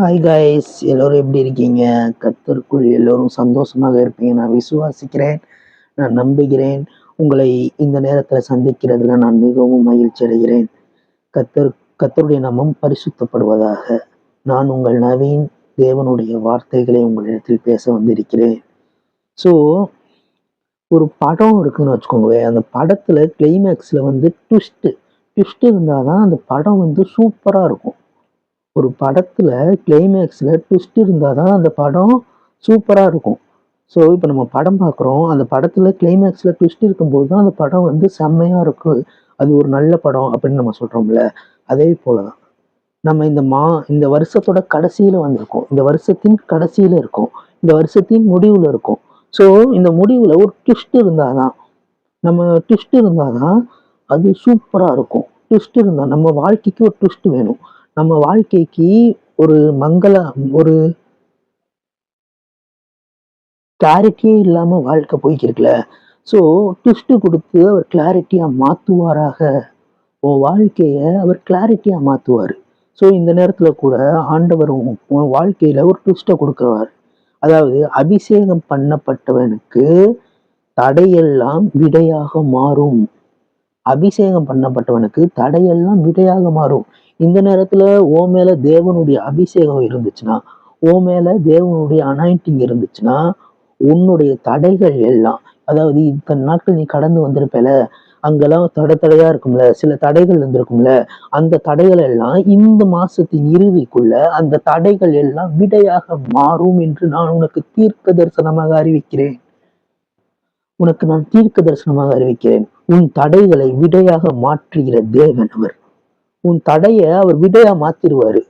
Hi guys எல்லோரும் எப்படி இருக்கீங்க? கத்தருக்குள் எல்லோரும் சந்தோஷமாக இருப்பீங்க. நான் விசுவாசிக்கிறேன். நான் நம்புகிறேன். உங்களை இந்த நேரத்தில் சந்திக்கிறதுல நான் மிகவும் மகிழ்ச்சி அடைகிறேன். கத்தர் கத்தருடைய நாமம் பரிசுத்தப்படுவதாக. நான் உங்கள் நவீன் தேவனுடைய வார்த்தைகளை உங்களிடத்தில் பேச வந்திருக்கிறேன். ஸோ ஒரு படம் இருக்குன்னு வச்சுக்கோங்களேன். அந்த படத்தில் கிளைமேக்ஸில் வந்து ட்விஸ்ட்டு ட்விஸ்ட் இருந்தால் தான் அந்த படம் வந்து சூப்பராக இருக்கும். ஒரு படத்தில் கிளைமேக்ஸில் ட்விஸ்ட் இருந்தால் தான் அந்த படம் சூப்பராக இருக்கும். ஸோ இப்போ நம்ம படம் பார்க்குறோம் அந்த படத்தில் கிளைமேக்ஸில் ட்விஸ்ட் இருக்கும்போது தான் அந்த படம் வந்து செம்மையாக இருக்கும் அது ஒரு நல்ல படம் அப்படின்னு நம்ம சொல்கிறோம்ல அதே போல தான் நம்ம இந்த மா இந்த வருஷத்தோட கடைசியில் வந்திருக்கோம். இந்த வருஷத்தின் கடைசியில் இருக்கும். இந்த வருஷத்தின் முடிவில் இருக்கும். ஸோ இந்த முடிவில் ஒரு ட்விஸ்ட் இருந்தால் தான் நம்ம ட்விஸ்ட் இருந்தால் தான் அது சூப்பராக இருக்கும். ட்விஸ்ட் இருந்தால் நம்ம வாழ்க்கைக்கு ஒரு ட்விஸ்ட் வேணும். நம்ம வாழ்க்கைக்கு ஒரு மங்கள ஒரு கிளாரிட்டியே இல்லாமல் வாழ்க்கை போய்க்கிருக்கல. ஸோ ட்விஸ்ட் கொடுத்து அவர் கிளாரிட்டியாக மாற்றுவாராக உன் வாழ்க்கையை அவர் கிளாரிட்டியாக மாற்றுவார் ஸோ இந்த நேரத்தில் கூட ஆண்டவர் உன் உன் வாழ்க்கையில் ஒரு ட்விஸ்ட்டை கொடுக்குறார். அதாவது அபிஷேகம் பண்ணப்பட்டவனுக்கு தடையெல்லாம் விடையாக மாறும். அபிஷேகம் பண்ணப்பட்டவனுக்கு தடையெல்லாம் விடையாக மாறும். இந்த நேரத்துல ஓ மேல தேவனுடைய அபிஷேகம் இருந்துச்சுன்னா ஓ மேல தேவனுடைய அனாயிண்டிங் இருந்துச்சுன்னா உன்னுடைய தடைகள் எல்லாம் அதாவது இத்தனை நாட்கள் நீ கடந்து வந்திருப்பல அங்கெல்லாம் தடை தடையா இருக்கும்ல சில தடைகள் இருந்திருக்கும்ல அந்த தடைகள் எல்லாம் இந்த மாசத்தின் இறுதிக்குள்ள அந்த தடைகள் எல்லாம் விடையாக மாறும் என்று நான் உனக்கு தீர்க்க தரிசனமாக அறிவிக்கிறேன். உனக்கு நான் தீர்க்க தரிசனமாக அறிவிக்கிறேன். உன் தடைகளை விடையாக மாற்றுகிற தேவன் அவர். உன் தடையை அவர் விடையா மாத்திருவாரு.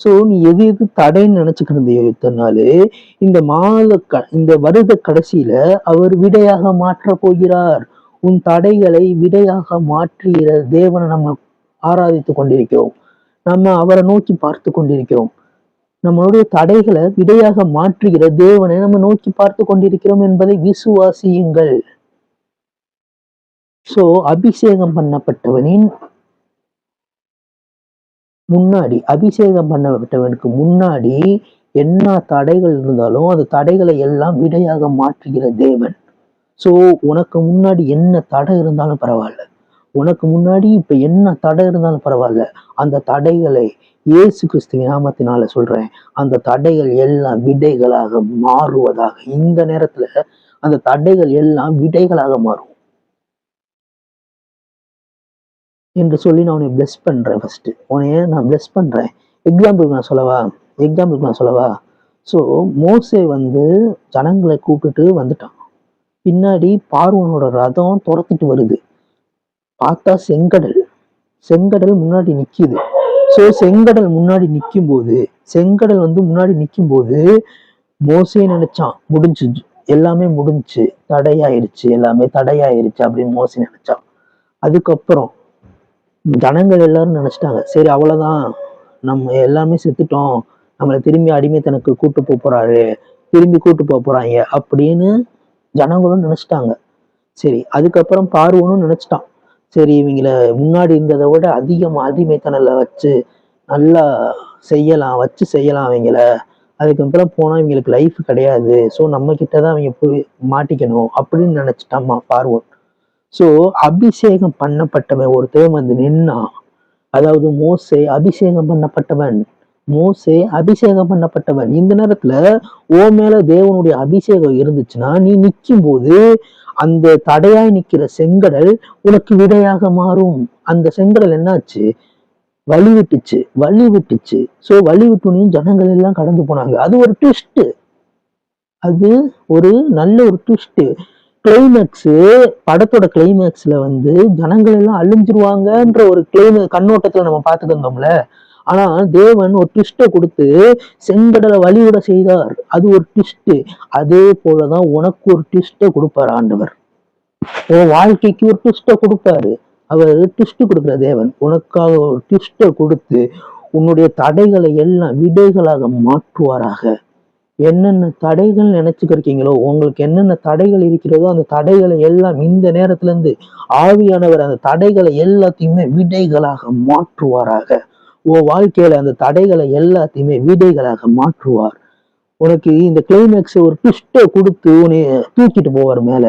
ஸோ நீ எது எது தடைன்னு நினைச்சுக்கிருந்தியோ இத்தனை நாள் இந்த மாத க இந்த வருட கடைசியில அவர் விடையாக மாற்ற போகிறார். உன் தடைகளை விடையாக மாற்றுகிற தேவனை நம்ம ஆராதித்து கொண்டிருக்கிறோம். நம்ம அவரை நோக்கி பார்த்து கொண்டிருக்கிறோம். நம்மளுடைய தடைகளை விடையாக மாற்றுகிற தேவனை நம்ம நோக்கி பார்த்து கொண்டிருக்கிறோம் என்பதை விசுவாசியுங்கள். சோ அபிஷேகம் பண்ணப்பட்டவனின் முன்னாடி அபிஷேகம் பண்ணப்பட்டவனுக்கு முன்னாடி என்ன தடைகள் இருந்தாலும் அந்த தடைகளை எல்லாம் விடையாக மாற்றுகிற தேவன். ஸோ உனக்கு முன்னாடி என்ன தடை இருந்தாலும் பரவாயில்ல. உனக்கு முன்னாடி இப்ப என்ன தடை இருந்தாலும் பரவாயில்ல. அந்த தடைகளை இயேசு கிறிஸ்து நாமத்தினால சொல்றேன். அந்த தடைகள் எல்லாம் விடைகளாக மாறுவதாக. இந்த நேரத்துல அந்த தடைகள் எல்லாம் விடைகளாக மாறும். என்று சொல்லி நான் உன்னை பிளஸ் பண்ணுறேன் ஃபஸ்ட்டு உன்னைய நான் பிளஸ் பண்ணுறேன் எக்ஸாம்பிளுக்கு நான் சொல்லவா? எக்ஸாம்பிளுக்கு நான் சொல்லவா? ஸோ மோசே வந்து ஜனங்களை கூப்பிட்டுட்டு வந்துட்டான். பின்னாடி பார்வனோட ரதம் துரத்துட்டு வருது. பார்த்தா செங்கடல். செங்கடல் முன்னாடி நிற்கிது ஸோ செங்கடல் முன்னாடி நிற்கும் போது செங்கடல் வந்து முன்னாடி நிற்கும் போது மோசே நினைச்சான் முடிஞ்சு எல்லாமே முடிஞ்சு தடையாயிருச்சு. எல்லாமே தடையாயிருச்சு அப்படின்னு மோசே நினைச்சான். அதுக்கப்புறம் ஜனங்கள் எல்லாரும் நினைச்சிட்டாங்க. சரி அவ்வளோதான் நம்ம எல்லாமே செத்துட்டோம். நம்மளை திரும்பி அடிமைத்தனக்கு கூட்டு போக போறாரு. திரும்பி கூட்டு போக போறாங்க அப்படின்னு ஜனங்களும் நினைச்சிட்டாங்க. சரி அதுக்கப்புறம் பார்வனும் நினைச்சிட்டான். சரி இவங்கள முன்னாடி இருந்ததை விட அதிகமாக அடிமைத்தனல வச்சு நல்லா செய்யலாம் வச்சு செய்யலாம் அவங்கள அதுக்கப்புறம் போனால் இவங்களுக்கு லைஃப் கிடையாது. ஸோ நம்ம கிட்ட தான் அவங்க மாட்டிக்கணும் அப்படின்னு நினைச்சிட்டாமா பார்வன். ஸோ அபிஷேகம் பண்ணப்பட்டவன் ஒருத்தன் வந்து நின்னா அதாவது மோசே அபிஷேகம் பண்ணப்பட்டவன். மோசே அபிஷேகம் பண்ணப்பட்டவன். இந்த நேரத்துல ஓ மேல தேவனுடைய அபிஷேகம் இருந்துச்சுன்னா நீ நிற்கும் போது அந்த தடையாய் நிக்கிற செங்கடல் உனக்கு விடையாக மாறும். அந்த செங்கடல் என்னாச்சு? வழி விட்டுச்சு வழி விட்டுச்சு ஸோ வழி விட்டுனையும் ஜனங்கள் எல்லாம் கடந்து போனாங்க. அது ஒரு ட்விஸ்ட் அது ஒரு நல்ல ஒரு ட்விஸ்ட் கிளைமேக்ஸு படத்தோட கிளைமேக்ஸில் வந்து ஜனங்கள் எல்லாம் அழிஞ்சிருவாங்கன்ற ஒரு கிளைமே கண்ணோட்டத்தில் நம்ம பார்த்துக்கிருந்தோம்ல ஆனால் தேவன் ஒரு ட்விஸ்ட்டை கொடுத்து செங்கடலை வழிவிட செய்தார். அது ஒரு ட்விஸ்ட்டு அதே போலதான் உனக்கு ஒரு ட்விஸ்ட்டை கொடுப்பார் ஆண்டவர். உன் வாழ்க்கைக்கு ஒரு ட்விஸ்ட்டை கொடுப்பாரு. அவர் ட்விஸ்ட் கொடுக்குற தேவன். உனக்காக ஒரு ட்விஸ்ட்டை கொடுத்து உன்னுடைய தடைகளை எல்லாம் விடைகளாக மாற்றுவாராக. என்னென்ன தடைகள் நினைச்சுக்கிருக்கீங்களோ உங்களுக்கு என்னென்ன தடைகள் இருக்கிறதோ அந்த தடைகளை எல்லாம் இந்த நேரத்துல இருந்து ஆவியானவர் அந்த தடைகளை எல்லாத்தையுமே விடைகளாக மாற்றுவாராக. உன் வாழ்க்கையில அந்த தடைகளை எல்லாத்தையுமே விடைகளாக மாற்றுவார். உனக்கு இந்த கிளைமேக்ஸ் ஒரு ட்விஸ்டை கொடுத்து உன்னை தூக்கிட்டு போவார் மேல.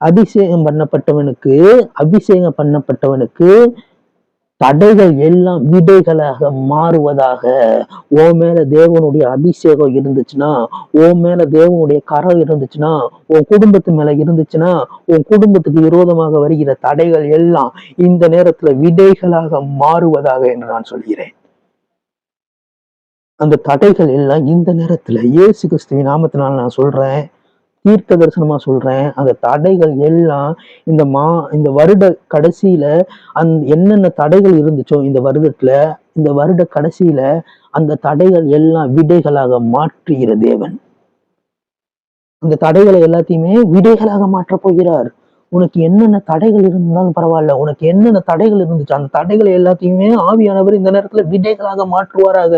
அபிஷேகம் பண்ணப்பட்டவனுக்கு அபிஷேகம் பண்ணப்பட்டவனுக்கு தடைகள் எல்லாம் விடைகளாக மாறுவதாக. ஓ மேல தேவனுடைய அபிஷேகம் இருந்துச்சுன்னா ஓ மேல தேவனுடைய கரம் இருந்துச்சுன்னா உன் குடும்பத்து மேல இருந்துச்சுன்னா உன் குடும்பத்துக்கு விரோதமாக வருகிற தடைகள் எல்லாம் இந்த நேரத்துல விடைகளாக மாறுவதாக என்று நான் சொல்கிறேன். அந்த தடைகள் எல்லாம் இந்த நேரத்துல இயேசு கிறிஸ்துவின் நாமத்தினால நான் சொல்றேன். தீர்க்க தரிசனமா சொல்றேன். அந்த தடைகள் எல்லாம் இந்த மா இந்த வருட கடைசியில அந் என்னென்ன தடைகள் இருந்துச்சோ இந்த வருடத்துல இந்த வருட கடைசியில அந்த தடைகள் எல்லாம் விடைகளாக மாற்றுகிற தேவன். அந்த தடைகளை எல்லாத்தையுமே விடைகளாக மாற்றப் போகிறார். உனக்கு என்னென்ன தடைகள் இருந்தாலும் பரவாயில்ல. உனக்கு என்னென்ன தடைகள் இருந்துச்சு அந்த தடைகளை எல்லாத்தையுமே ஆவியானவர் இந்த நேரத்துல விடைகளாக மாற்றுவாராக.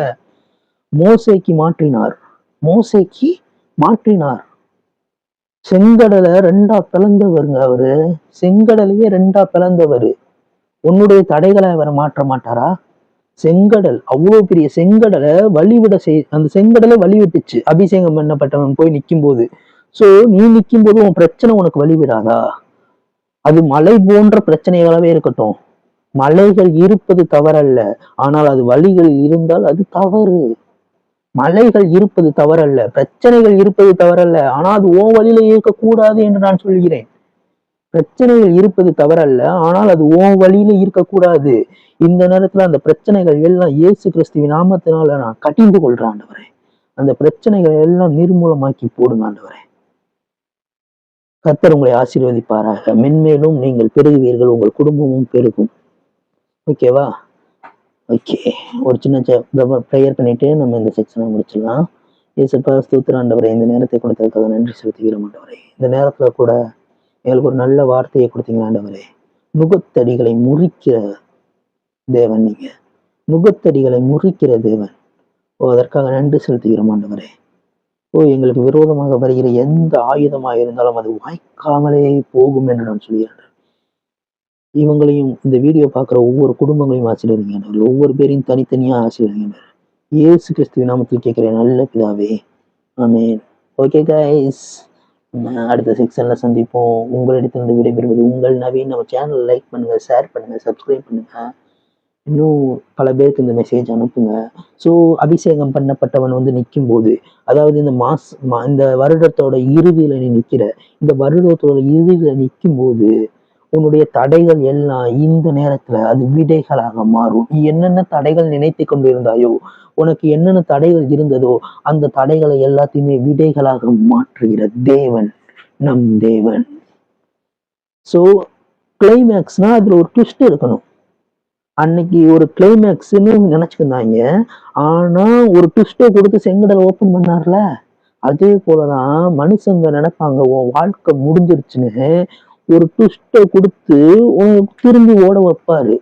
மோசைக்கு மாற்றினார். மோசைக்கு மாற்றினார். செங்கடலை ரெண்டா பிளந்தவருங்க அவரு. செங்கடலையே ரெண்டா பிளந்தவர். உன்னுடைய தடைகளை அவர் மாற்ற மாட்டாரா? செங்கடல் அவ்வளவு பெரிய செங்கடலை வழிவிட செய் அந்த செங்கடலை வழிவிட்டுச்சு. அபிஷேகம் பண்ணப்பட்டவன் போய் நிற்கும் போது சோ நீ நிற்கும் போது உன் பிரச்சனை உனக்கு வழிவிடாதா? அது மலை போன்ற பிரச்சனைகளாவே இருக்கட்டும். மலைகள் இருப்பது தவறல்ல. ஆனால் அது வழிகள் இருந்தால் அது தவறு. மலைகள் இருப்பது தவறல்ல பிரச்சனைகள் இருப்பது தவறல்ல. ஆனா அது ஓ வழியில இருக்கக்கூடாது என்று நான் சொல்கிறேன் பிரச்சனைகள் இருப்பது தவறல்ல ஆனால் அது ஓ வழியில இருக்கக்கூடாது. இந்த நேரத்துல அந்த பிரச்சனைகள் எல்லாம் இயேசு கிறிஸ்துவின் நாமத்தினால நான் கட்டிந்து கொள்றேன் ஆண்டவரே. அந்த பிரச்சனைகள் எல்லாம் நிர்மூலமாக்கி போடுங்க ஆண்டவரே. கத்தர் உங்களை ஆசீர்வதிப்பாராக. மென்மேலும் நீங்கள் பெருகுவீர்கள் உங்கள் குடும்பமும் பெருகும். ஓகேவா? ஓகே ஒரு சின்ன ப்ரேயர் பண்ணிட்டு நம்ம இந்த செக்ஷனை முடிச்சிடலாம். ஏசப்பா ஸ்தூத்திராண்டவரை இந்த நேரத்தை கொடுத்ததுக்காக நன்றி செலுத்துகிறோம் ஆண்டவரே. இந்த நேரத்தில் கூட எங்களுக்கு ஒரு நல்ல வார்த்தையை கொடுத்தீங்க ஆண்டவரே. முகத்தடிகளை முறிக்கிற தேவன் நீங்க. முகத்தடிகளை முறிக்கிற தேவன். ஓ அதற்காக நன்றி செலுத்துகிறோம் ஆண்டவரே. ஓ எங்களுக்கு விரோதமாக வருகிற எந்த ஆயுதமாக இருந்தாலும் அது வாய்க்காமலே போகும் என்று நான் சொல்கிறேன் இவங்களையும் இந்த வீடியோ பார்க்குற ஒவ்வொரு குடும்பங்களையும் ஆசீர்வதிங்க ஒவ்வொரு பேரையும் தனித்தனியாக ஆசீர்வதிங்க இயேசு கிறிஸ்துவ நாமத்தில் கேட்குறேன் நல்ல பிதாவே. ஆமேன். ஓகே கைஸ் அடுத்த செக்ஷனில் சந்திப்போம். உங்களிடத்திலிருந்து விடைபெறுவது உங்கள் நவீன். நம்ம சேனல் லைக் பண்ணுங்கள் ஷேர் பண்ணுங்கள் சப்ஸ்கிரைப் பண்ணுங்கள் இன்னும் பல பேருக்கு இந்த மெசேஜ் அனுப்புங்க. ஸோ அபிஷேகம் பண்ணப்பட்டவன் வந்து நிற்கும் போது அதாவது இந்த மாஸ் இந்த வருடத்தோட இறுதியில் நீ நிற்கிற இந்த வருடத்தோட இறுதியில் நிற்கும் போது உன்னுடைய தடைகள் எல்லாம் இந்த நேரத்துல அது விடைகளாக மாறும். நீ என்னென்ன தடைகள் நினைத்து கொண்டிருந்தாயோ உனக்கு என்னென்ன தடைகள் இருந்ததோ அந்த தடைகளை எல்லாத்தையுமே விடைகளாக மாற்றுகிற தேவன் நம் தேவன். ஸோ கிளைமேக்ஸ்னா அதுல ஒரு ட்விஸ்ட் இருக்கணும். அன்னைக்கு ஒரு கிளைமேக்ஸ்ன்னு நினைச்சுக்கிருந்தாங்க ஆனா ஒரு ட்விஸ்ட்டை கொடுத்து செங்கடல் ஓப்பன் பண்ணார்ல. அதே போலதான் மனுஷங்க நினைப்பாங்க உன் வாழ்க்கை முடிஞ்சிருச்சுன்னு ஒரு ட்விஸ்ட்டை கொடுத்து உனக்கு திரும்பி ஓட வைப்பாரு.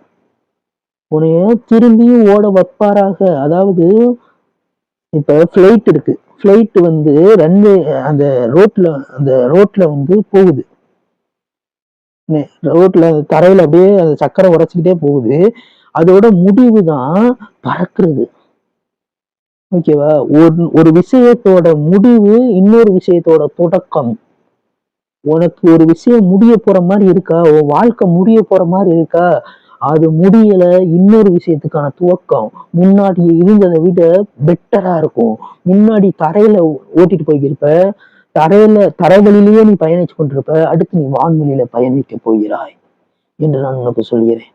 உனைய திரும்பியும் ஓட வைப்பாராக. அதாவது இப்போ ஃப்ளைட் இருக்கு. ஃப்ளைட் வந்து ரன்வே அந்த ரோட்ல அந்த ரோட்ல வந்து போகுது. ரோட்ல தரையில அப்படியே அந்த சக்கரை உரைச்சிக்கிட்டே போகுது. அதோட முடிவு தான் பறக்கிறது. ஓகேவா ஒரு ஒரு விஷயத்தோட முடிவு இன்னொரு விஷயத்தோட தொடக்கம். உனக்கு ஒரு விஷயம் முடிய போற மாதிரி இருக்கா? உன் வாழ்க்கை முடிய போற மாதிரி இருக்கா? அது முடியல இன்னொரு விஷயத்துக்கான துவக்கம். முன்னாடி இருந்ததை விட பெட்டரா இருக்கும். முன்னாடி தரையில ஓட்டிட்டு போயிருப்ப தரையில தரைவழியிலேயே நீ பயணிச்சு கொண்டிருப்ப அடுத்து நீ வான்வெளியில பயணிக்க போகிறாய் என்று நான் உனக்கு சொல்கிறேன்.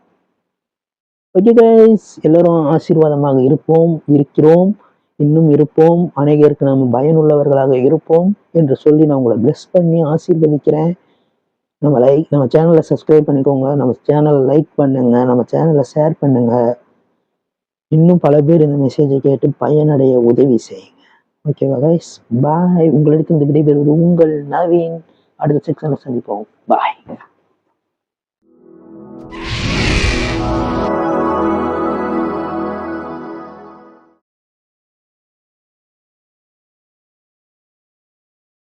ஓகே கைஸ் எல்லாரும் ஆசீர்வாதமாக இருப்போம் இருக்கிறோம். இன்னும் இருப்போம். அநேகருக்கு நாம் பயனுள்ளவர்களாக இருப்போம் என்று சொல்லி நான் உங்களை பிளஸ் பண்ணி ஆசீர்வதிக்கிறேன். நம்ம லைக் நம்ம சேனலை சப்ஸ்கிரைப் பண்ணிக்கோங்க. நம்ம சேனலை லைக் பண்ணுங்க. நம்ம சேனலை ஷேர் பண்ணுங்க. இன்னும் பல பேர் இந்த மெசேஜை கேட்டு பயனடைய உதவி செய்யுங்க. ஓகேவா கைஸ் பாய் உங்களிடத்து இந்த விடைபெறுவது உங்கள் நவீன். அடுத்த செக்ஷனில் சந்திப்போம். பாய்